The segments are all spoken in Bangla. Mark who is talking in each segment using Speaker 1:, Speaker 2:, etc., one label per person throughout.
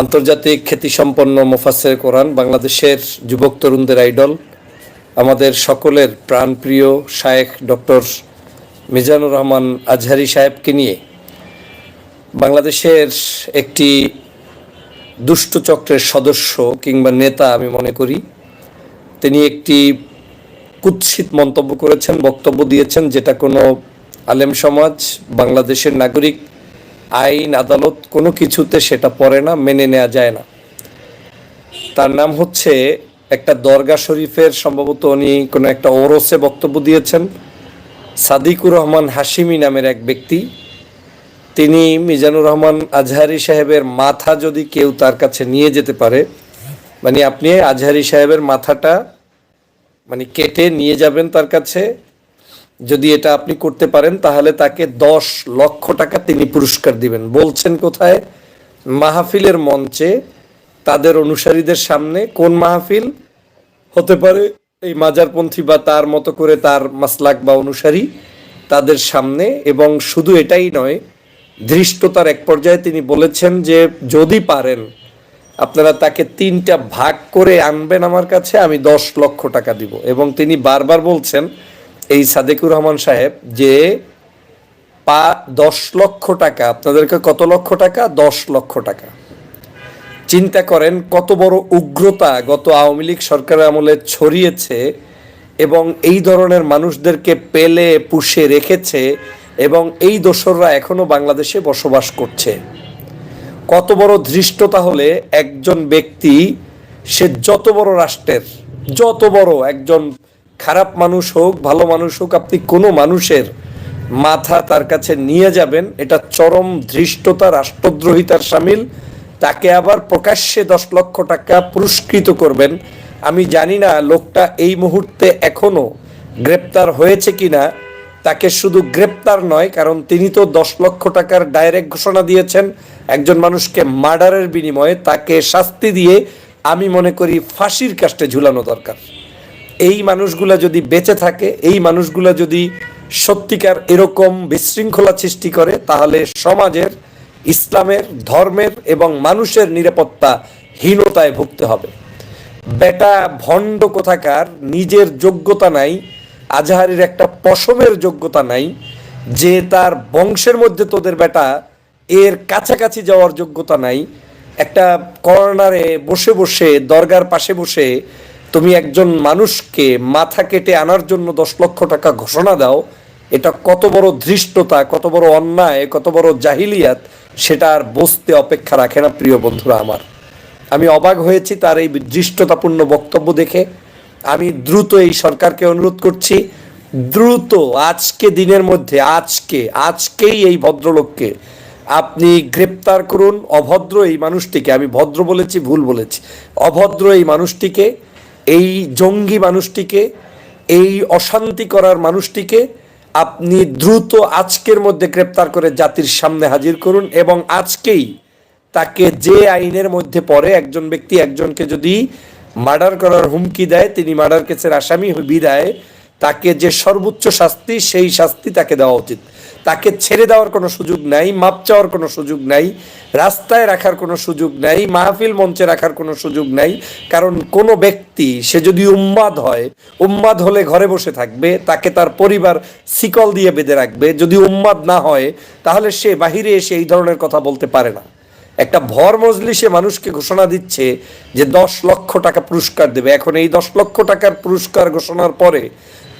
Speaker 1: আন্তর্জাতিক খ্যাতিসম্পন্ন মুফাসের কোরআন বাংলাদেশের যুবক তরুণদের আইডল, আমাদের সকলের প্রাণপ্রিয় শায়েখ ডক্টর মিজানুর রহমান আজহারি সাহেবকে নিয়ে বাংলাদেশের একটি দুষ্ট চক্রের সদস্য কিংবা নেতা আমি মনে করি। তিনি একটি কুৎসিত মন্তব্য করেছেন, বক্তব্য দিয়েছেন, যেটা কোনো আলেম সমাজ, বাংলাদেশের নাগরিক আইন, আদালত কোনো কিছুতে সেটা পড়ে না, মেনে নেওয়া যায় না। তার নাম হচ্ছে একটা দরগা শরীফের সম্ভবত উনি কোনো একটা ওরসে বক্তব্য দিয়েছেন। সাদিকুর রহমান হাসিমি নামের এক ব্যক্তি। তিনি মিজানুর রহমান আজহারি সাহেবের মাথা যদি কেউ তার কাছে নিয়ে যেতে পারে মানে আপনি আজহারি সাহেবের মাথাটা মানে কেটে নিয়ে যাবেন তার কাছে যদি এটা আপনি করতে পারেন, তাহলে তাকে দশ লক্ষ টাকা তিনি পুরস্কার দিবেন। বলছেন কোথায়? মাহফিলের মঞ্চে তাদের অনুসারীদের সামনে। কোন মাহফিল? হতে পারে এই মাজারপন্থী বা তার মতো করে তার মাসলাক বা অনুসারী তাদের সামনে। এবং শুধু এটাই নয়, ধৃষ্টতার এক পর্যায়ে তিনি বলেছেন যে, যদি পারেন, আপনারা তাকে তিনটা ভাগ করে আনবেন আমার কাছে, আমি দশ লক্ষ টাকা দিব। এবং তিনি বারবার বলছেন এই সাদেকুর রহমান সাহেব যে পা দশ লক্ষ টাকা, আপনাদেরকে কত লক্ষ টাকা? দশ লক্ষ টাকা। চিন্তা করেন কত বড় উগ্রতা গত আওয়ামী লীগ সরকারের আমলে ছড়িয়েছে এবং এই ধরনের মানুষদেরকে পেলে, পুষে, রেখেছে এবং এই দোসররা এখনও বাংলাদেশে বসবাস করছে। কত বড় ধৃষ্টতা হলে একজন ব্যক্তি, সে যত বড় রাষ্ট্রের, যত বড় একজন খারাপ মানুষ হোক, ভালো মানুষ হোক, আপনি কোনো মানুষের মাথা তার কাছে নিয়ে যাবেন, এটা চরম ধৃষ্টতা, রাষ্ট্রদ্রোহিতার সামিল। তাকে আবার প্রকাশ্যে দশ লক্ষ টাকা পুরস্কৃত করবেন। আমি জানি না লোকটা এই মুহূর্তে এখনও গ্রেপ্তার হয়েছে কিনা। তাকে শুধু গ্রেপ্তার নয়, কারণ তিনি তো দশ লক্ষ টাকার ডাইরেক্ট ঘোষণা দিয়েছেন, একজন মানুষকে মার্ডারের বিনিময়ে। তাকে শাস্তি দিয়ে আমি মনে করি ফাঁসির কাস্টে ঝুলানো দরকার। এই মানুষগুলা যদি বেঁচে থাকে, এই মানুষগুলা যদি সত্যিকার এরকম বিশৃঙ্খলা সৃষ্টি করে, তাহলে সমাজের, ইসলামের, ধর্মের এবং মানুষের নিরাপত্তা হীনতায় ভুগতে হবে। বেটা ভণ্ড কোথাকার, নিজের যোগ্যতা নাই, আজহারির একটা পশমের যোগ্যতা নাই, যে তার বংশের মধ্যে তোদের বেটা এর কাছাকাছি যাওয়ার যোগ্যতা নাই, একটা কর্নারে বসে বসে, দরগার পাশে বসে তুমি একজন মানুষকে মাথা কেটে আনার জন্য দশ লক্ষ টাকা ঘোষণা দাও, এটা কত বড় ধৃষ্টতা, কত বড় অন্যায়, কত বড় জাহিলিয়াত, সেটা আর বসতে অপেক্ষা রাখে না প্রিয় বন্ধুরা আমার। আমি অবাক হয়েছি তার এই দৃষ্টতাপূর্ণ বক্তব্য দেখে। আমি দ্রুত এই সরকারকে অনুরোধ করছি, দ্রুত আজকে দিনের মধ্যে, আজকে, আজকেই এই ভদ্রলোককে আপনি গ্রেপ্তার করুন। অভদ্র এই মানুষটিকে, আমি ভদ্র বলেছি, ভুল বলেছি। অভদ্র এই মানুষটিকে এই জঙ্গি মানুষটিকে, এই অশান্তি করার মানুষটিকে আপনি দ্রুত আজকের মধ্যে গ্রেপ্তার করে জাতির সামনে হাজির করুন এবং আজকেই তাকে যে আইনের মধ্যে পড়ে, একজন ব্যক্তি একজনকে যদি মার্ডার করার হুমকি দেয়, তিনি মার্ডার কেসের আসামি, বিদায়। তাকে যে সর্বোচ্চ শাস্তি, সেই শাস্তি তাকে দেওয়া উচিত। তাকে ছেড়ে দেওয়ার কোনো সুযোগ নাই, মাপ চাওয়ার কোনো সুযোগ নাই, রাস্তায় রাখার কোনো সুযোগ নাই, মাহফিল মঞ্চে রাখার কোনো সুযোগ নাই। কারণ কোনো ব্যক্তি, সে যদি উম্মাদ হয়, উম্মাদ হলে ঘরে বসে থাকবে, তাকে তার পরিবার শিকল দিয়ে বেঁধে রাখবে। যদি উম্মাদ না হয়, তাহলে সে বাহিরে এসে এই ধরনের কথা বলতে পারে না। একটা ভর মজলিসে মানুষকে ঘোষণা দিচ্ছে যে দশ লক্ষ টাকা পুরস্কার দেবে। এখন এই দশ লক্ষ টাকার পুরস্কার ঘোষণার পরে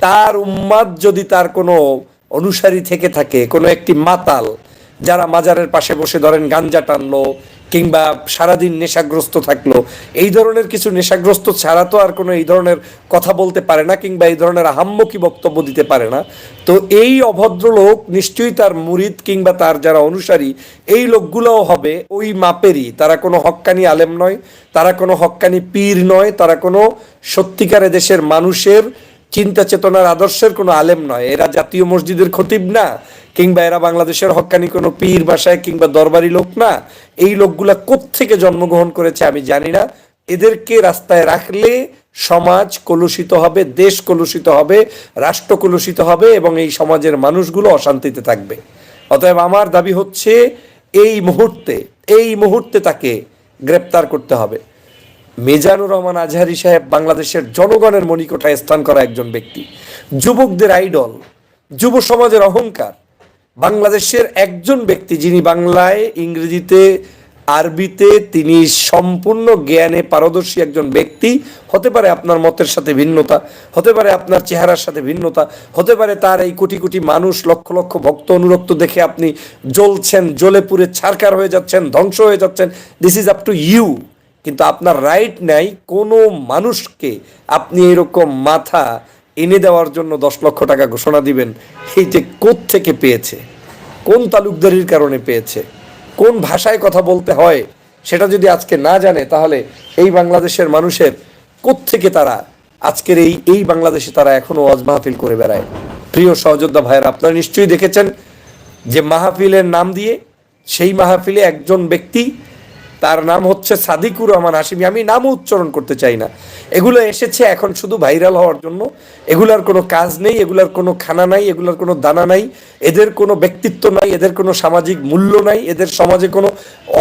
Speaker 1: তার উম্মাদ যদি তার কোনো অনুসারী থেকে থাকে, কোনো একটি মাতাল যারা মাজারের পাশে বসে ধরেন গাঞ্জা টানলো কিংবা সারাদিন নেশাগ্রস্ত থাকল, এই ধরনের কিছু নেশাগ্রস্ত ছাড়া তো আর কোনো এই ধরনের কথা বলতে পারে না কিংবা এই ধরনের আহাম্মকি বক্তব্য দিতে পারে না। তো এই অভদ্র লোক নিশ্চয়ই তার মুরিদ কিংবা তার যারা অনুসারী, এই লোকগুলোও হবে ওই মাপেরই। তারা কোনো হক্কানি আলেম নয়, তারা কোনো হক্কানি পীর নয়, তারা কোনো সত্যিকারে দেশের মানুষের চিন্তা চেতনার আদর্শের কোনো আলেম নয়। এরা জাতীয় মসজিদের খতিব না, কিংবা এরা বাংলাদেশের হক্কানি কোনো পীর বাসায় কিংবা দরবারি লোক না। এই লোকগুলা কোত্থেকে জন্মগ্রহণ করেছে আমি জানি না। এদেরকে রাস্তায় রাখলে সমাজ কলুষিত হবে, দেশ কলুষিত হবে, রাষ্ট্র কলুষিত হবে, এবং এই সমাজের মানুষগুলো অশান্তিতে থাকবে। অতএব আমার দাবি হচ্ছে, এই মুহূর্তে এই মুহূর্তে তাকে গ্রেপ্তার করতে হবে। মিজানুর রহমান আজহারি সাহেব বাংলাদেশের জনগণের মনিকোঠায় স্থান করা একজন ব্যক্তি। যুবকদের আইডল, যুব সমাজের অহংকার। বাংলাদেশের একজন ব্যক্তি যিনি বাংলায়, ইংরেজিতে, আরবিতে তিনি সম্পূর্ণ জ্ঞানে পারদর্শী একজন ব্যক্তি। হতে পারে আপনার মতের সাথে ভিন্নতা, হতে পারে আপনার চেহারার সাথে ভিন্নতা, হতে পারে তার এই কোটি কোটি মানুষ লক্ষ লক্ষ ভক্ত অনুরক্ত দেখে আপনি জ্বলছেন, জ্বলে পুড়ে ছারকার হয়ে যাচ্ছেন, ধ্বংস হয়ে যাচ্ছেন। This is up to you কিন্তু আপনার রাইট নাই, কোনো মানুষকে আপনি এরকম মাথা এনে দেওয়ার জন্য দশ লক্ষ টাকা ঘোষণা দিবেন, এই যে থেকে পেয়েছে? কোন তালুকদারির কারণে পেয়েছে? কোন ভাষায় কথা বলতে হয়? সেটা যদি আজকে না জানে, তাহলে এই বাংলাদেশের মানুষের থেকে তারা আজকের এই এই বাংলাদেশে তারা এখনও ওয়াজ মাহফিল করে বেড়ায়? প্রিয় সহযোদ্ধা ভাইয়ের, আপনারা নিশ্চয়ই দেখেছেন যে মাহফিলের নাম দিয়ে সেই মাহফিলে একজন ব্যক্তি তার নাম হচ্ছে সাদিকুর রহমান হাসিমি আমি নামও উচ্চারণ করতে চাই না। এগুলো এসেছে এখন শুধু ভাইরাল হওয়ার জন্য। এগুলার কোনো কাজ নেই, এগুলার কোনো খানা নাই, এগুলার কোনো দানা নাই, এদের কোনো ব্যক্তিত্ব নাই, এদের কোনো সামাজিক মূল্য নাই, এদের সমাজে কোনো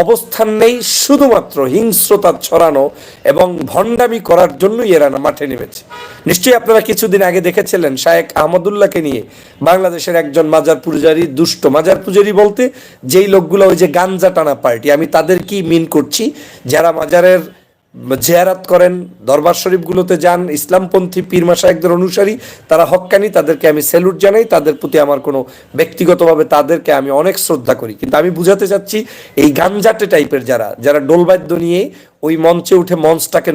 Speaker 1: অবস্থান নেই শুধুমাত্র হিংস্রতা ছড়ানো এবং ভণ্ডামি করার জন্যই এরা মাঠে নেমেছে। নিশ্চয়ই আপনারা কিছুদিন আগে দেখেছিলেন শায়েক আহমদুল্লাহকে নিয়ে বাংলাদেশের একজন মাজার পূজারি, দুষ্ট মাজার পূজারি বলতে যেই লোকগুলো ওই যে গাঞ্জা টানা পার্টি, আমি তাদের কি মিন করছি? যারা মাজারের জেয়ারাত করেন, দরবার শরীফগুলোতে যান, ইসলামপন্থী পীর মাসায়েকদের অনুসারী, তারা হক্কানি, তাদেরকে আমি স্যালুট জানাই, তাদের প্রতি আমার কোনো ব্যক্তিগতভাবে তাদেরকে আমি অনেক শ্রদ্ধা করি। কিন্তু আমি বুঝাতে চাচ্ছি, এই গাঞ্জাটে টাইপের যারা যারা ডোলবাদ্য নিয়ে ওই মঞ্চে উঠে মঞ্চটাকে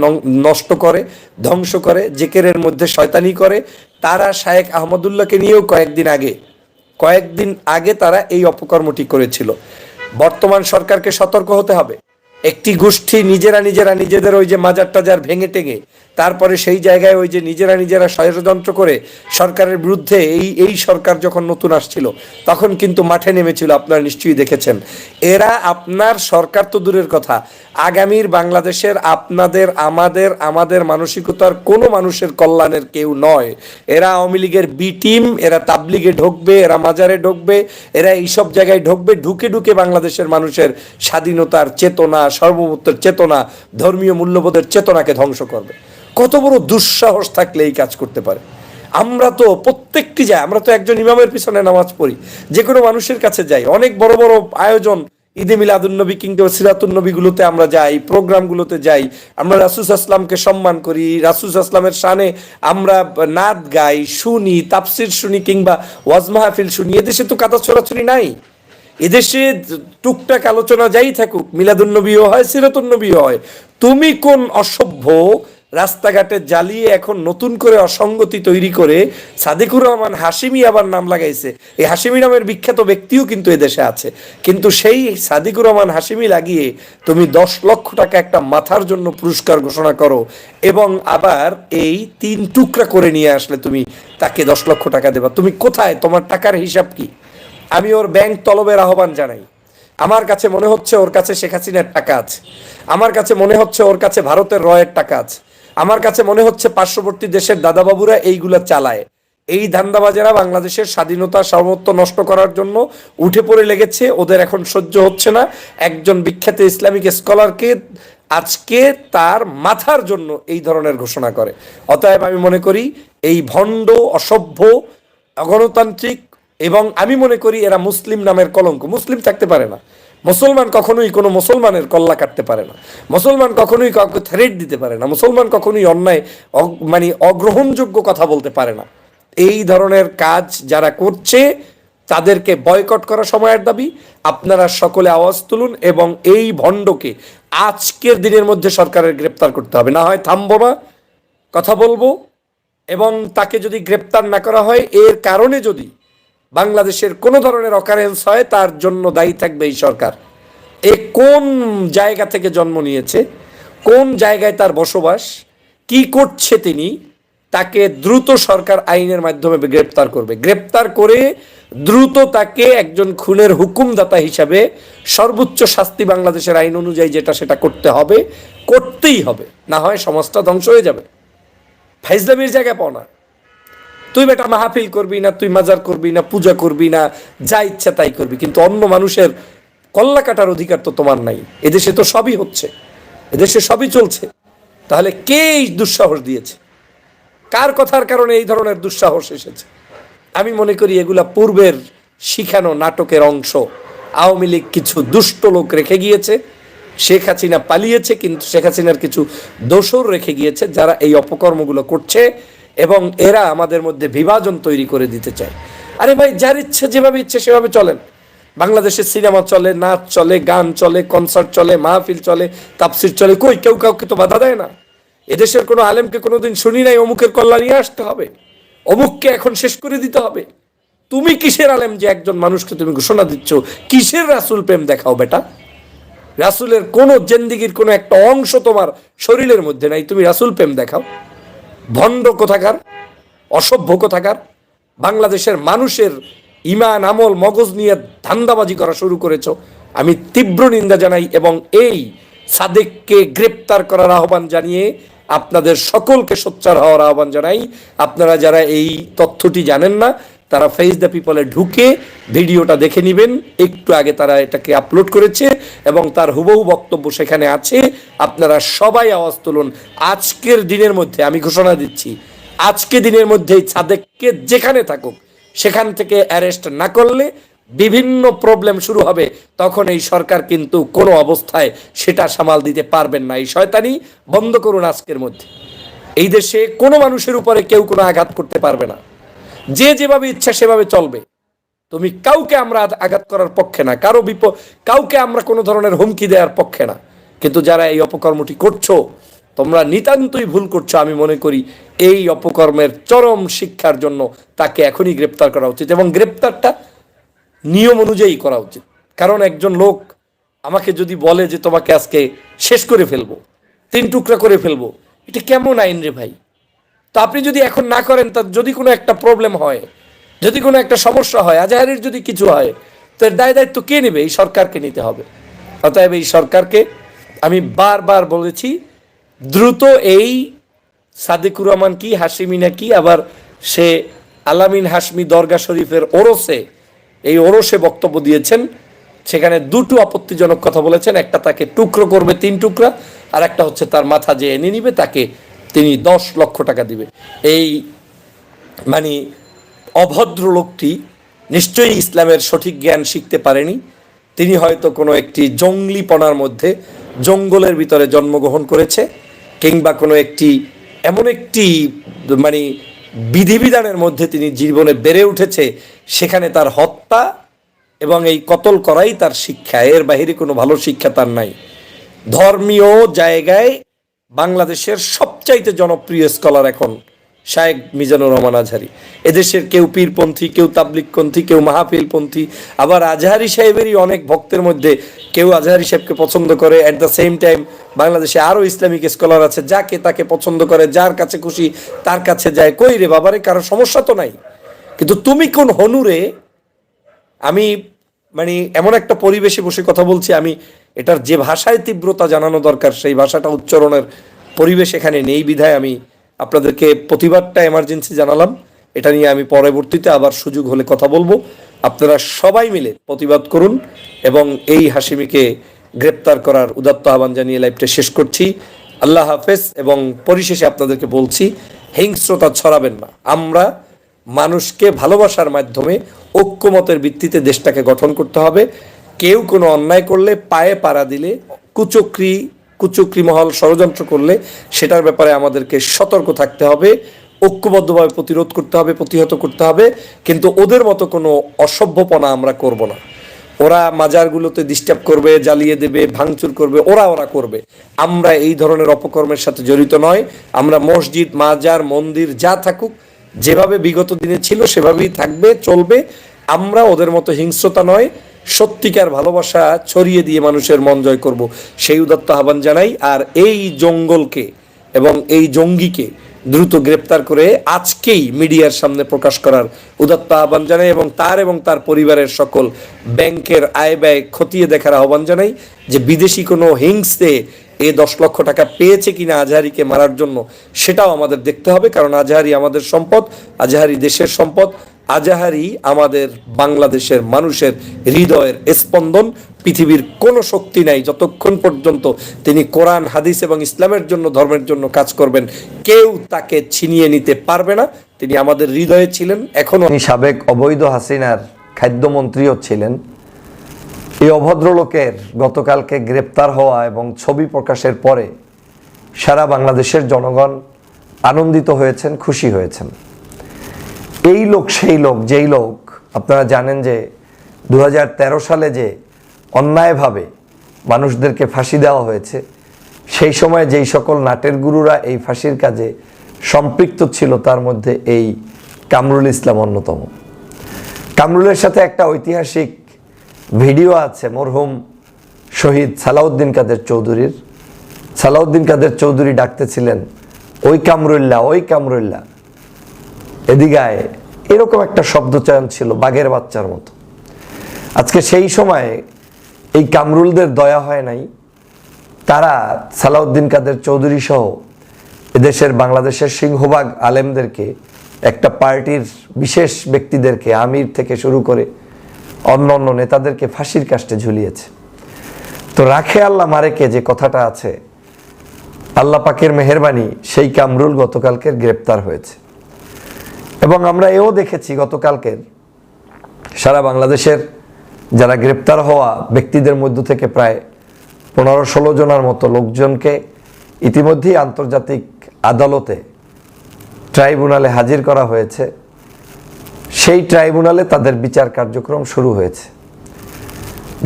Speaker 1: নষ্ট করে, ধ্বংস করে, জেকেরের মধ্যে শয়তানি করে, তারা শায়েক আহমদুল্লাহকে নিয়েও কয়েকদিন আগে কয়েকদিন আগে তারা এই অপকর্মটি করেছিল। বর্তমান সরকারকে সতর্ক হতে হবে। একটি গোষ্ঠী নিজেরা নিজেরা নিজেদের ওই যে মাজার টাজার ভেঙে টেঙে তারপরে সেই জায়গায় ওই যে নিজেরা নিজেরা ষড়যন্ত্র করে সরকারের বিরুদ্ধে এই এই সরকার যখন নতুন আসছিল, তখন কিন্তু মাঠে নেমেছিল, আপনারা নিশ্চয়ই দেখেছেন। এরা আপনার সরকার তো দূরের কথা। আগামীর বাংলাদেশের আপনাদের, আমাদের আমাদের মানসিকতার কোনো মানুষের কল্যাণের কেউ নয়। এরা আওয়ামী লীগের বি টিম, এরা তাবলিগে ঢুকবে, এরা মাজারে ঢুকবে, এরা এইসব জায়গায় ঢুকবে, ঢুকে ঢুকে বাংলাদেশের মানুষের স্বাধীনতার চেতনা, সর্বভৌমত্বের চেতনা, ধর্মীয় মূল্যবোধের চেতনাকে ধ্বংস করবে। কত বড় দুঃসাহস থাকলে এই কাজ করতে পারে। আমরা তো প্রত্যেকটি যাই আমরা তো একজন ইমামের পিছনে নামাজ পড়ি যে কোনো মানুষের কাছে যাই। অনেক বড় বড় আয়োজন, ঈদে মিলাদুন্নবী কিংবা সিরাতুন্নবীগুলোতে আমরা যাই, প্রোগ্রামগুলোতে যাই, আমরা রাসুস আসলামকে সম্মান করি রাসুস আসলামের শানে আমরা নাদ গাই, শুনি তাপসির শুনি কিংবা ওয়াজ মাহফিল শুনি। এদেশে তো কাদা ছড়াছড়ি নাই। এদেশে টুকটাক আলোচনা যাই থাকুক মিলাদুন্নবীও হয় সিরাতুন্নবীও হয়। তুমি কোন অসভ্য রাস্তাঘাটে জ্বালিয়ে এখন নতুন করে অসঙ্গতি তৈরি করে সাদিকুর রহমান হাসিমি আবার নাম লাগাইছে। এই হাসিমি নামের বিখ্যাত ব্যক্তিও কিন্তু এদেশে আছে। কিন্তু সেই সাদিকুর রহমান হাসিমি লাগিয়ে তুমি দশ লক্ষ টাকা একটা মাথার জন্য পুরস্কার ঘোষণা করো এবং আবার এই তিন টুকরা করে নিয়ে আসলে তুমি তাকে দশ লক্ষ টাকা দেবা। তুমি কোথায়? তোমার টাকার হিসাব কি? আমি ওর ব্যাংক তলবের আহ্বান জানাই। আমার কাছে মনে হচ্ছে ওর কাছে শেখ হাসিনার টাকা আছে। আমার কাছে মনে হচ্ছে ওর কাছে ভারতের রয়ের টাকা আছে। আমার কাছে মনে হচ্ছে পার্শ্ববর্তী দেশের দাদাবাবুরা এইগুলা চালায়। এই ধান্দাবাজেরা বাংলাদেশের স্বাধীনতা সার্বত্ব নষ্ট করার জন্য উঠে পড়ে লেগেছে, ওদের এখন সহ্য হচ্ছে না। একজন বিখ্যাত ইসলামিক স্কলারকে আজকে তার মাথার জন্য এই ধরনের ঘোষণা করে। অতএব আমি মনে করি এই ভণ্ড, অসভ্য, অগণতান্ত্রিক এবং আমি মনে করি এরা মুসলিম নামের কলঙ্ক। মুসলিম থাকতে পারে না। মুসলমান কখনোই কোনো মুসলমানের কল্লা কাটতে পারে না। মুসলমান কখনোই কাউকে থ্রেট দিতে পারে না। মুসলমান কখনোই অন্যায় মানে অগ্রহণযোগ্য কথা বলতে পারে না। এই ধরনের কাজ যারা করছে, তাদেরকে বয়কট করা সময়ের দাবি। আপনারা সকলে আওয়াজ তুলুন এবং এই ভণ্ডকে আজকের দিনের মধ্যে সরকারের গ্রেপ্তার করতে হবে। না হয় থামবো না, কথা বলব এবং তাকে যদি গ্রেপ্তার না করা হয়, এর কারণে যদি বাংলাদেশের কোনো ধরনের অকারেন্স হয়, তার জন্য দায়ী থাকবে এই সরকার। এ কোন জায়গা থেকে জন্ম নিয়েছে, কোন জায়গায় তার বসবাস, কি করছে তিনি, তাকে দ্রুত সরকার আইনের মাধ্যমে গ্রেপ্তার করবে। গ্রেপ্তার করে দ্রুত তাকে একজন খুনের হুকুমদাতা হিসাবে সর্বোচ্চ শাস্তি বাংলাদেশের আইন অনুযায়ী যেটা সেটা করতে হবে, করতেই হবে। না হয় সমাজটা ধ্বংস হয়ে যাবে। ফাইজলামির জায়গা পাও না। তুই বেটা মাহফিল করবি না, তুই মাজার করবি না, পূজা করবি না, যা ইচ্ছা তাই করবি। কিন্তু অন্য মানুষের কল্লা কাটার অধিকার তো তোমার নাই। এদেশে তো সবই হচ্ছে। এদেশে সবই চলছে। তাহলে কে এই দুঃসাহস দিয়েছে? কার কথার কারণে এই ধরনের দুঃসাহস এসেছে? আমি মনে করি এগুলা পূর্বের শিখানো নাটকের অংশ। আওয়ামী লীগ কিছু দুষ্ট লোক রেখে গিয়েছে, শেখ হাসিনা পালিয়েছে, কিন্তু শেখ হাসিনার কিছু দোষর রেখে গিয়েছে, যারা এই অপকর্মগুলো করছে। এবং এরা আমাদের মধ্যে বিভাজন তৈরি করে দিতে চায়। আরে ভাই, যার ইচ্ছে যেভাবে ইচ্ছে সেভাবে চলেন। বাংলাদেশে সিনেমা চলে, নাচ চলে, গান চলে কনসার্ট চলে, মাহফিল চলে তাপসির চলে, কই কেউ কাউকে তো বাধা দেয় না। এদেশের কোনো আলেমকে কোনোদিন শুনি নাই, অমুকের কল্যাণ নিয়ে আসতে হবে। অমুককে এখন শেষ করে দিতে হবে। তুমি কিসের আলেম যে একজন মানুষকে তুমি ঘোষণা দিচ্ছ? কিসের রাসুল প্রেম দেখাও বেটা? রাসুলের কোনো জেন্দিগির কোনো একটা অংশ তোমার শরীরের মধ্যে নাই, তুমি রাসুল প্রেম দেখাও। ভণ্ড কোথাকার, অসভ্য কোথাকার, বাংলাদেশের মানুষের ইমান, আমল, মগজ নিয়ে ধান্দাবাজি করা শুরু করেছ। আমি তীব্র নিন্দা জানাই এবং এই সাদেককে গ্রেপ্তার করার আহ্বান জানিয়ে আপনাদের সকলকে সোচ্চার হওয়ার আহ্বান জানাই। আপনারা যারা এই তথ্যটি জানেন না তারা ফেস দ্য পিপলে ঢুকে ভিডিওটা দেখে নেবেন। একটু আগে তারা এটাকে আপলোড করেছে এবং তার হুবহু বক্তব্য সেখানে আছে। আপনারা সবাই আওয়াজ তুলুন। আজকের দিনের মধ্যে, আমি ঘোষণা দিচ্ছি, আজকে দিনের মধ্যেই সাদেককে যেখানে থাকুক, সেখান থেকে অ্যারেস্ট না করলে বিভিন্ন প্রবলেম শুরু হবে। তখন এই সরকার কিন্তু কোনো অবস্থায় সেটা সামাল দিতে পারবেন না। এই শয়তানি বন্ধ করুন আজকের মধ্যে। এই দেশে কোনো মানুষের উপরে কেউ কোনো আঘাত করতে পারবে না। যে যেভাবে ইচ্ছা সেভাবে চলবে। তুমি কাউকে আমরা আঘাত করার পক্ষে না, কারও বিপ কাউকে আমরা কোনো ধরনের হুমকি দেওয়ার পক্ষে না। কিন্তু যারা এই অপকর্মটি করছ, তোমরা নিতান্তই ভুল করছ, আমি মনে করি এই অপকর্মের চরম শিক্ষার জন্য তাকে এখনই গ্রেপ্তার করা উচিত এবং গ্রেপ্তারটা নিয়ম অনুযায়ী করা উচিত। কারণ একজন লোক আমাকে যদি বলে যে তোমাকে আজকে শেষ করে ফেলব, তিন টুকরা করে ফেলব, এটা কেমন আইন রে ভাই? তো আপনি যদি এখন না করেন তার যদি কোনো একটা প্রবলেম হয়, যদি কোনো একটা সমস্যা হয়, আজাহারের যদি কিছু হয়, তো এর দায় দায়িত্ব কে নেবে? এই সরকারকে নিতে হবে। অতএব এই সরকারকে আমি বারবার বলেছি, দ্রুত এই সাদিকুর রহমান কি হাসিমি নাকি আবার সে আলামিন হাসমি দরগা শরীফের ওরসে, এই ওরসে বক্তব্য দিয়েছেন। সেখানে দুটো আপত্তিজনক কথা বলেছেন, একটা তাকে টুকরো করবে তিন টুকরা, আর একটা হচ্ছে তার মাথা যে এনে নিবে, তাকে তিনি দশ লক্ষ টাকা দিবে। এই মানে অভদ্র লোকটি নিশ্চয়ই ইসলামের সঠিক জ্ঞান শিখতে পারেনি। তিনি হয়তো কোনো একটি জঙ্গলিপনার মধ্যে জঙ্গলের ভিতরে জন্মগ্রহণ করেছে কিংবা কোনো একটি, এমন একটি মানে বিধিবিধানের মধ্যে তিনি জীবনে বেড়ে উঠেছে। সেখানে তার হত্যা এবং এই কতল করাই তার শিক্ষা। এর বাহিরে কোনো ভালো শিক্ষা তার নাই। ধর্মীয় জায়গায় বাংলাদেশের সবচাইতে জনপ্রিয় স্কলার এখন শায়েক মিজানুর রহমান আজহারি। এদেশের কেউ পীরপন্থী, কেউ তাবলিকপন্থী কেউ মাহফিলপন্থী, আবার আজহারি সাহেবেরই অনেক ভক্তের মধ্যে কেউ আজহারি সাহেবকে পছন্দ করে। অ্যাট দ্য সেম টাইম বাংলাদেশে আরও ইসলামিক স্কলার আছে, যাকে তাকে পছন্দ করে, যার কাছে খুশি তার কাছে যায়। কই রে বাবারে কারও সমস্যা তো নাই। কিন্তু তুমি কোন হনুরে আমি মানে এমন একটা পরিবেশে বসে কথা বলছি, আমি এটার যে ভাষায় তীব্রতা জানানো দরকার, সেই ভাষাটা উচ্চারণের পরিবেশ এখানে নেই বিধায় আমি আপনাদেরকে প্রতিবাদটা এমার্জেন্সি জানালাম। এটা নিয়ে আমি পরবর্তীতে আবার সুযোগ হলে কথা বলব। আপনারা সবাই মিলে প্রতিবাদ করুন এবং এই হাসিমিকে গ্রেপ্তার করার উদাত্ত আহ্বান জানিয়ে লাইভটা শেষ করছি। আল্লাহ হাফেজ এবং পরিশেষে আপনাদেরকে বলছি, হিংস্রতা ছড়াবেন না। আমরা মানুষকে ভালোবাসার মাধ্যমে ঐক্যমতের ভিত্তিতে দেশটাকে গঠন করতে হবে। কেউ কোনো অন্যায় করলে পায়ে পাড়া দিলে কুচক্রি কুচক্রি মহল ষড়যন্ত্র করলে সেটার ব্যাপারে আমাদেরকে সতর্ক থাকতে হবে, ঐক্যবদ্ধভাবে প্রতিরোধ করতে হবে, প্রতিহত করতে হবে, কিন্তু ওদের মতো কোনো অসভ্যপনা আমরা করব না। ওরা মাজারগুলোতে ডিস্টার্ব করবে, জ্বালিয়ে দেবে, ভাঙচুর করবে, ওরা ওরা করবে। আমরা এই ধরনের অপকর্মের সাথে জড়িত নয়। আমরা মসজিদ, মাজার, মন্দির যা থাকুক, যেভাবে বিগত দিনে ছিল সেভাবেই থাকবে, চলবে। আমরা ওদের মতো হিংস্রতা নয়। সত্যিকার ভালোবাসা ছড়িয়ে দিয়ে মানুষের মন জয় করব। সেই উদাত্ত আহ্বান জানাই, আর এই জঙ্গলকে এবং এই জঙ্গিকে দ্রুত গ্রেপ্তার করে আজকেই মিডিয়ার সামনে প্রকাশ করার উদাত্ত আহ্বান জানাই এবং তার এবং তার পরিবারের সকল ব্যাংকের আয় ব্যয় খতিয়ে দেখার আহ্বান জানাই যে বিদেশি কোনো হিংসে এ দশ লক্ষ টাকা পেয়েছে কিনা আজহারিকে মারার জন্য, সেটাও আমাদের দেখতে হবে। কারণ আজহারি আমাদের সম্পদ, আজহারি দেশের সম্পদ। আজাহারি আমাদের বাংলাদেশের মানুষের হৃদয়ের স্পন্দন, পৃথিবীর কোনো শক্তি নাই। যতক্ষণ পর্যন্ত তিনি কোরআন, হাদিস এবং ইসলামের জন্য, ধর্মের জন্য কাজ করবেন, কেউ তাকে ছিনিয়ে নিতে পারবে না। তিনি আমাদের হৃদয়ে ছিলেন এখনও
Speaker 2: তিনি সাবেক অবৈধ হাসিনার খাদ্যমন্ত্রীও ছিলেন। এই অভদ্র লোকের গতকালকে গ্রেপ্তার হওয়া এবং ছবি প্রকাশের পরে সারা বাংলাদেশের জনগণ আনন্দিত হয়েছেন, খুশি হয়েছেন। এই লোক, সেই লোক, যেই লোক, আপনারা জানেন যে দু হাজার তেরো সালে যে অন্যায়ভাবে মানুষদেরকে ফাঁসি দেওয়া হয়েছে, সেই সময় যেই সকল নাটের গুরুরা এই ফাঁসির কাজে সম্পৃক্ত ছিল, তার মধ্যে এই কামরুল ইসলাম অন্যতম। কামরুলের সাথে একটা ঐতিহাসিক ভিডিও আছে, মরহুম শহীদ সালাউদ্দিন কাদের চৌধুরীর। সালাউদ্দিন কাদের চৌধুরী ডাকতেছিলেন, ওই কামরুল্লাহ ওই কামরুল্লাহ। এদিগায় এরকম একটা শব্দচয়ন ছিল বাঘের বাচ্চার মতো। আজকে সেই সময়ে এই কামরুলদের দয়া হয় নাই। তারা সালাউদ্দিন কাদের চৌধুরী সহ এদেশের বাংলাদেশের সিংহভাগ আলেমদেরকে, একটা পার্টির বিশেষ ব্যক্তিদেরকে, আমির থেকে শুরু করে অন্য অন্য নেতাদেরকে ফাঁসির কাষ্টে ঝুলিয়েছে। তো রাখে আল্লাহ মারেকে যে কথাটা আছে, আল্লাহ পাকের মেহরবানি সেই কামরুল গতকালকে গ্রেপ্তার হয়েছে। এবং আমরা এও দেখেছি গতকালকের সারা বাংলাদেশের যারা গ্রেপ্তার হওয়া ব্যক্তিদের মধ্য থেকে প্রায় পনেরো ষোলো জনের মতো লোকজনকে ইতিমধ্যেই আন্তর্জাতিক আদালতে ট্রাইব্যুনালে হাজির করা হয়েছে। সেই ট্রাইব্যুনালে তাদের বিচার কার্যক্রম শুরু হয়েছে।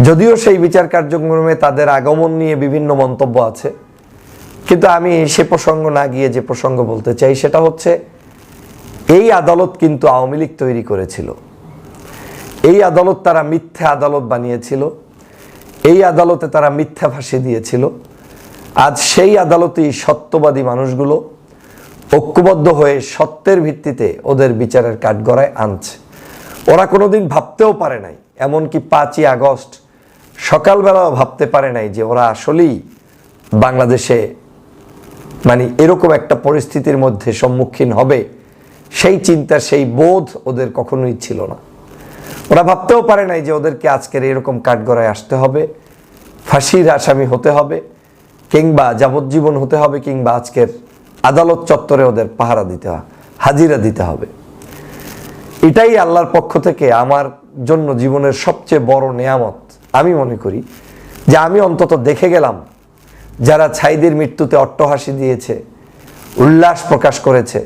Speaker 2: যদিও সেই বিচার কার্যক্রমে তাদের আগমন নিয়ে বিভিন্ন মন্তব্য আছে, কিন্তু আমি সে প্রসঙ্গ না গিয়ে যে প্রসঙ্গ বলতে চাই সেটা হচ্ছে এই আদালত কিন্তু আওয়ামী লীগ তৈরি করেছিল। এই আদালত তারা মিথ্যা আদালত বানিয়েছিল। এই আদালতে তারা মিথ্যা ফাঁসি দিয়েছিল। আজ সেই আদালতেই সত্যবাদী মানুষগুলো ঐক্যবদ্ধ হয়ে সত্যের ভিত্তিতে ওদের বিচারের কাঠগড়ায় আনছে। ওরা কোনোদিন ভাবতেও পারে নাই, এমনকি পাঁচই আগস্ট সকালবেলাও ভাবতে পারে নাই যে ওরা আসলেই বাংলাদেশে মানে এরকম একটা পরিস্থিতির মধ্যে সম্মুখীন হবে। সেই চিন্তা, সেই বোধ ওদের কখনোই ছিল না। ওরা ভাবতেও পারে নাই যে ওদেরকে আজকের এরকম কাঠগড়ায় আসতে হবে, ফাঁসির আসামি হতে হবে, কিংবা যাবজ্জীবন হতে হবে, কিংবা আজকের আদালত চত্বরে ওদের পাহারা দিতে হবে হাজিরা দিতে হবে। এটাই আল্লাহর পক্ষ থেকে আমার জন্য জীবনের সবচেয়ে বড় নেয়ামত। আমি মনে করি যে আমি অন্তত দেখে গেলাম, যারা ছাইদের মৃত্যুতে অট্টহাসি দিয়েছে, উল্লাস প্রকাশ করেছে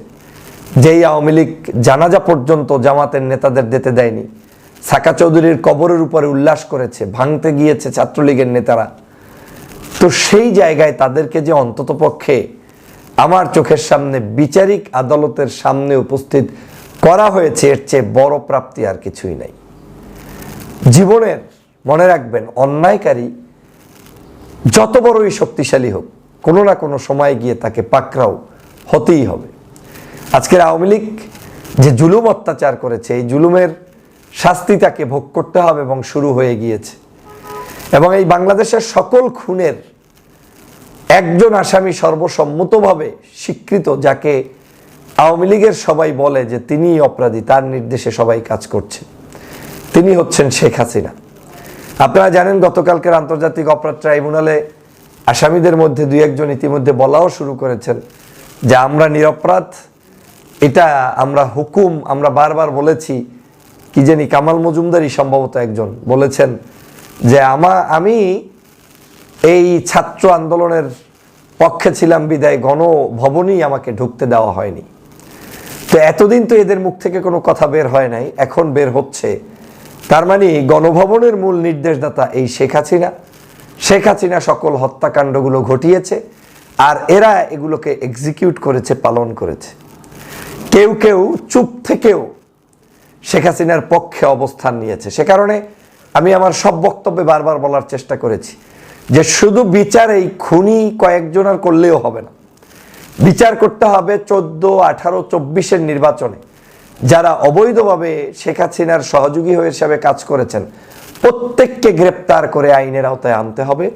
Speaker 2: যেই আওয়ামী লীগ জানাজা পর্যন্ত জামাতের নেতাদের দিতে দেয়নি, সাকা চৌধুরীর কবরের উপরে উল্লাস করেছে, ভাঙতে গিয়েছে ছাত্রলীগের নেতারা। তো সেই জায়গায় তাদেরকে যে অন্তত পক্ষে আমার চোখের সামনে বিচারিক আদালতের সামনে উপস্থিত করা হয়েছে, এর চেয়ে বড় প্রাপ্তি আর কিছুই নাই। জীবনের, মনে রাখবেন, অন্যায়কারী যত বড়ই শক্তিশালী হোক, কোনো না কোনো সময় গিয়ে তাকে পাকড়াও হতেই হবে। আজকের আওয়ামী লীগ যে জুলুম অত্যাচার করেছে, এই জুলুমের শাস্তি তাকে ভোগ করতে হবে এবং শুরু হয়ে গিয়েছে। এবং এই বাংলাদেশের সকল খুনের একজন আসামি সর্বসম্মতভাবে স্বীকৃত, যাকে আওয়ামী লীগের সবাই বলে যে তিনিই অপরাধী, তার নির্দেশে সবাই কাজ করছে। তিনি হচ্ছেন শেখ হাসিনা। আপনারা জানেন, গতকালকের আন্তর্জাতিক অপরাধ ট্রাইব্যুনালে আসামিদের মধ্যে দুই একজন ইতিমধ্যে বলাও শুরু করেছেন যে, আমরা নিরপরাধ এটা আমরা হুকুম, আমরা বারবার বলেছি, কি জানি কামাল মজুমদারই সম্ভবত একজন, বলেছেন যে আমা, আমি এই ছাত্র আন্দোলনের পক্ষে ছিলাম বিদায়, গণভবনই আমাকে ঢুকতে দেওয়া হয়নি। তো এতদিন তো এদের মুখ থেকে কোনো কথা বের হয় নাই, এখন বের হচ্ছে। তার মানে গণভবনের মূল নির্দেশদাতা এই শেখ হাসিনা। শেখ হাসিনা সকল হত্যাকাণ্ডগুলো ঘটিয়েছে, আর এরা এগুলোকে এক্সিকিউট করেছে, পালন করেছে। কেউ কেউ চুপ থেকেও শেখ হাসিনার পক্ষে অবস্থান নিয়েছে। সে কারণে আমি আমার সব বক্তব্যে বারবার বলার চেষ্টা করেছি যে শুধু বিচার এই খুনি কয়েকজনের করলেও হবে না। বিচার করতে হবে চোদ্দ, আঠারো, চব্বিশের নির্বাচনে। যারা অবৈধভাবে শেখ হাসিনার সহযোগী হয়ে হিসাবে কাজ করেছেন, প্রত্যেককে গ্রেপ্তার করে আইনের আওতায় আনতে হবে।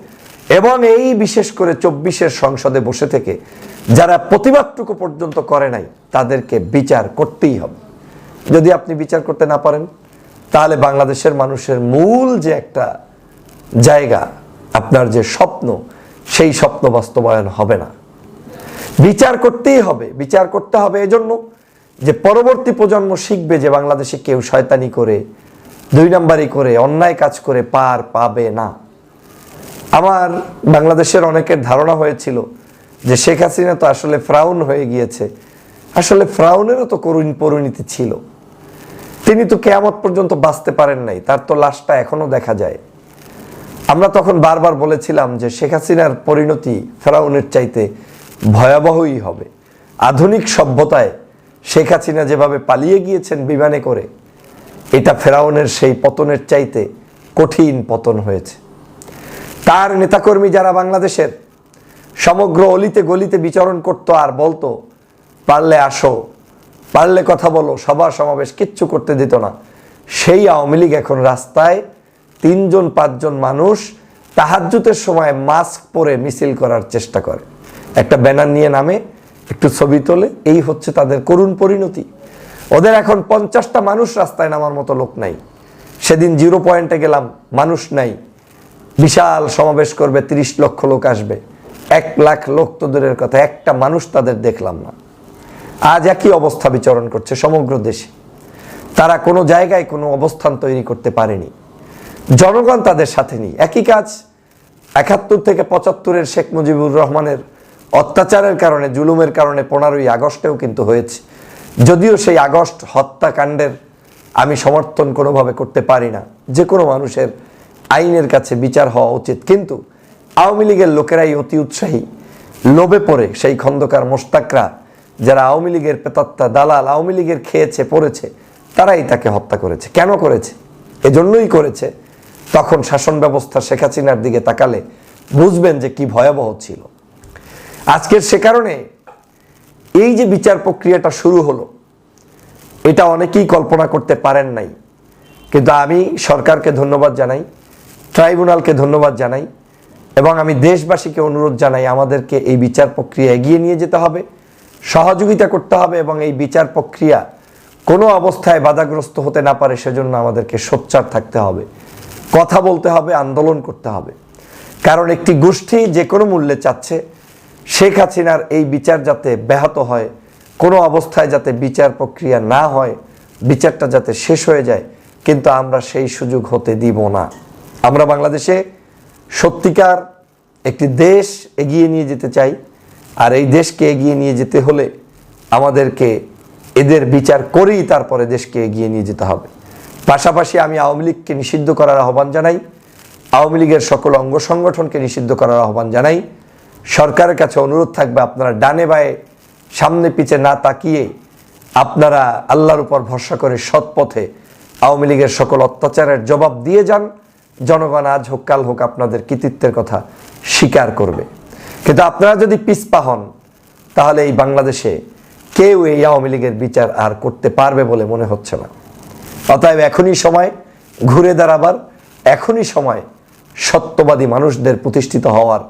Speaker 2: এবং এই বিশেষ করে চব্বিশের সংসদে বসে থেকে যারা প্রতিবাদটুকু পর্যন্ত করে নাই, তাদেরকে বিচার করতেই হবে। যদি আপনি বিচার করতে না পারেন, তাহলে বাংলাদেশের মানুষের মূল যে একটা জায়গা, আপনার যে স্বপ্ন, সেই স্বপ্ন বাস্তবায়ন হবে না। বিচার করতেই হবে, বিচার করতে হবে এজন্য যে পরবর্তী প্রজন্ম শিখবে যে বাংলাদেশে কেউ শয়তানি করে, দুই নাম্বারি করে, অন্যায় কাজ করে পার পাবে না। আমার বাংলাদেশের অনেকের ধারণা হয়েছিল যে শেখ হাসিনা তো আসলে ফ্রাউন হয়ে গিয়েছে। আসলে ফ্রাউনেরও তো করুণ পরিণতি ছিল। তিনি তো কেয়ামত পর্যন্ত বাঁচতে পারেন নাই, তার তো লাশটা এখনও দেখা যায়। আমরা তখন বারবার বলেছিলাম যে শেখ হাসিনার পরিণতি ফেরাউনের চাইতে ভয়াবহই হবে। আধুনিক সভ্যতায় শেখ হাসিনা যেভাবে পালিয়ে গিয়েছেন বিমানে করে, এটা ফেরাউনের সেই পতনের চাইতে কঠিন পতন হয়েছে। তার নেতাকর্মী যারা বাংলাদেশের সমগ্র অলিতে গলিতে বিচরণ করতো আর বলতো, পারলে আসো, পারলে কথা বলো, সভা সমাবেশ কিচ্ছু করতে দিত না। সেই আওয়ামী লীগ এখন রাস্তায় তিনজন, পাঁচজন মানুষ তাহাজ্জুতের সময় মাস্ক পরে মিছিল করার চেষ্টা করে। একটা ব্যানার নিয়ে নামে, একটু ছবি তোলে, এই হচ্ছে তাদের করুণ পরিণতি। ওদের এখন পঞ্চাশটা মানুষ রাস্তায় নামার মতো লোক নাই। সেদিন জিরো পয়েন্টে গেলাম, মানুষ নাই। বিশাল সমাবেশ করবে, তিরিশ লক্ষ লোক আসবে। এক লাখ লোক তো দূরের কথা, একটা মানুষ তাদের দেখলাম না। আজ একই অবস্থা বিচরণ করছে সমগ্র দেশে। তারা কোনো জায়গায় কোনো অবস্থান তৈরি করতে পারেনি। জনগণ তাদের সাথে নেই। একই কাজ একাত্তর থেকে পঁচাত্তরের শেখ মুজিবুর রহমানের অত্যাচারের কারণে, জুলুমের কারণে পনেরোই আগস্টেও কিন্তু হয়েছে। যদিও সেই আগস্ট হত্যাকাণ্ডের আমি সমর্থন কোনোভাবে করতে পারি না। যে কোনো মানুষের আইনের কাছে বিচার হওয়া উচিত। কিন্তু আওয়ামী লীগের লোকেরাই অতি উৎসাহী। লোভে পড়ে সেই খন্দকার মোস্তাকরা যারা আওয়ামী লীগের পেতাত্তা দালাল, আওয়ামী লীগের খেয়েছে, পড়েছে, তারাই তাকে হত্যা করেছে। কেন করেছে? এজন্যই করেছে। তখন শাসন ব্যবস্থা শেখ হাসিনার দিকে তাকালে বুঝবেন যে কি ভয়াবহ ছিল। আজকের সে কারণে এই যে বিচার প্রক্রিয়াটা শুরু হলো, এটা অনেকেই কল্পনা করতে পারেন নাই। কিন্তু আমি সরকারকে ধন্যবাদ জানাই, ট্রাইব্যুনালকে ধন্যবাদ জানাই এবং আমি দেশবাসীকে অনুরোধ জানাই, আমাদেরকে এই বিচার প্রক্রিয়া এগিয়ে নিয়ে যেতে হবে, সহযোগিতা করতে হবে এবং এই বিচার প্রক্রিয়া কোনো অবস্থায় বাধাগ্রস্ত হতে না পারে, সেজন্য আমাদেরকে সোচ্চার থাকতে হবে, কথা বলতে হবে, আন্দোলন করতে হবে। কারণ একটি গোষ্ঠী যে কোনো মূল্যে চাচ্ছে, শেখ হাসিনার এই বিচার যাতে ব্যাহত হয়, কোনো অবস্থায় যাতে বিচার প্রক্রিয়া না হয়, বিচারটা যাতে শেষ হয়ে যায়, কিন্তু আমরা সেই সুযোগ হতে দিব না। আমরা বাংলাদেশে সত্যিকার একটি দেশ এগিয়ে নিয়ে যেতে চাই, আর এই দেশকে এগিয়ে নিয়ে যেতে হলে আমাদেরকে এদের বিচার করেই তারপরে দেশকে এগিয়ে নিয়ে যেতে হবে। পাশাপাশি আমি আওয়ামী লীগকে নিষিদ্ধ করার আহ্বান জানাই, আওয়ামী লীগের সকল অঙ্গ সংগঠনকে নিষিদ্ধ করার আহ্বান জানাই। সরকারের কাছে অনুরোধ থাকবে, আপনারা ডানে বায়ে সামনে পিছে না তাকিয়ে আপনারা আল্লাহর উপর ভরসা করে সৎ পথে আওয়ামী লীগের সকল অত্যাচারের জবাব দিয়ে যান। জনগণ আজ হোক, কাল হোক আপনাদের কৃতিত্বের কথা স্বীকার করবে। কিন্তু আপনারা যদি পিসপা হন, তাহলে এই বাংলাদেশে কেউ এই আওয়ামী লীগের বিচার আর করতে পারবে বলে মনে হচ্ছে না। অতএব এখনই সময় ঘুরে দাঁড়াবার, এখনই সময় সত্যবাদী মানুষদের প্রতিষ্ঠিত হওয়ার